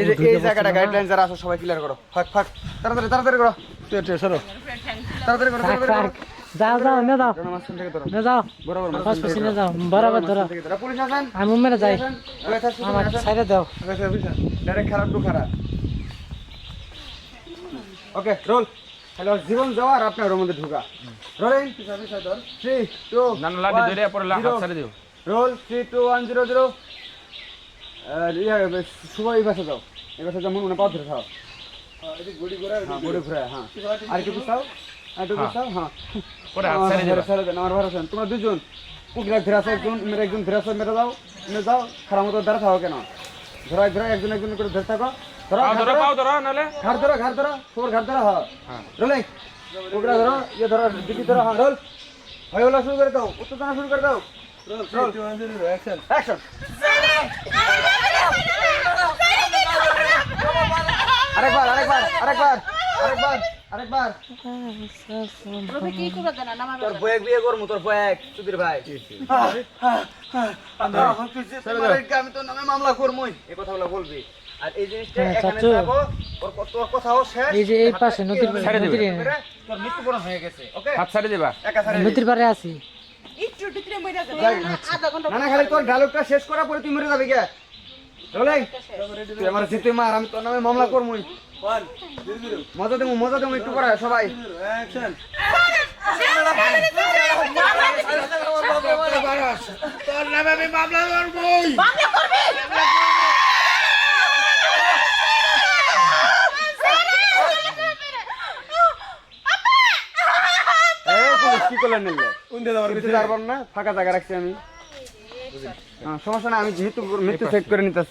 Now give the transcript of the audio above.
এই যে এই জায়গাটা গাইডলাইন যারা আছে সবাই ক্লিয়ার করো। ফাক ফাক তাড়াতাড়ি তাড়াতাড়ি করো। সরো। তাড়াতাড়ি করো থাক তাড়াতাড়ি করো। থাক যাও যাও নে যাও। জনগণ মাঝখান থেকে ধরো। নে যাও। বরাবর পাশ মাঝখান পাশে থেকে নে ধরো। যাও বরাবর ধরো। মাঝখান থেকে ধরো। পুলিশ আসেন আমি মেরে যাই। আসেন ওই আছে, শুনুন, আমার সাইডে দাও। ডাইরেক্ট খারাপ টু খারাপ। ওকে রোল হ্যালো জীবন যাওয়া আর আপনার মধ্যে ঢুকা। রোলিং থ্রি টু না না লাঠি ধরে পরে হাত ছাড়ে দিও। Roll three two one zero zero Shubho এই পাশে যাও। এই পাশে যেমন মনে পাও ধরে খাও। হ্যাঁ গুড়ি ঘুরে হ্যাঁ আর একটু পিছাও আর একটু পিছাও হ্যাঁ। তোমরা দুজন কুকিরা আছে একজন মেরে একজন ফেরা মেরে দাও মেরে দাও খারাপ মতো দাঁড়া থাকো কেন? ধরো ধরো একজন একজন করে ধরে থাকো। ধরো ধরো ধরো। পাও ধরো নালে ঘাড় ধরো ঘাড় ধরো ধরো হ্যাঁ। হ্যাঁ। ধরো ইয়ে ধরো দিদি ধরো হ্যাঁ রোল। হয়ে শুরু করে দাও উত্তেজনা শুরু করে দাও। আরেকবার আরেকবার আরেকবার আরেকবার আরেকবার। কি করবে জানা না তোর বয়েক বিয়ে করব তোর বয়েক সুধীর ভাই। আমি তোর নামে মামলা করবই এই কথাগুলো বলবি। আর এই জিনিসটা হ্যাঁ, এখানে। ওর ক- তোর কথাও শেষ। এই যে এই পাশে নদীর ছেড়ে নদীর তোর মৃত্যুবরণ হয়ে গেছে ওকে? হাত ছাড়ে দিবা। একা ছাড়ে নদীর পারে আছি। ভিতরে মইরা যাবে আধা ঘণ্টা না না খালি তোর ডায়লগটা শেষ করার পরে তুই মরে যাবি কে রোলাই তুই আমার জিতে মার আমি তোর নামে মামলা করব মজা দেবো মজা দেবো একটু করে সবাই। এই পুলিশ কি করলেন নিলে? কিছু পারবেন না ফাঁকা জায়গা রাখছি আমি। হ্যাঁ, সমস্যা না আমি যেহেতু মৃত্যু চেক করে নিতেছি।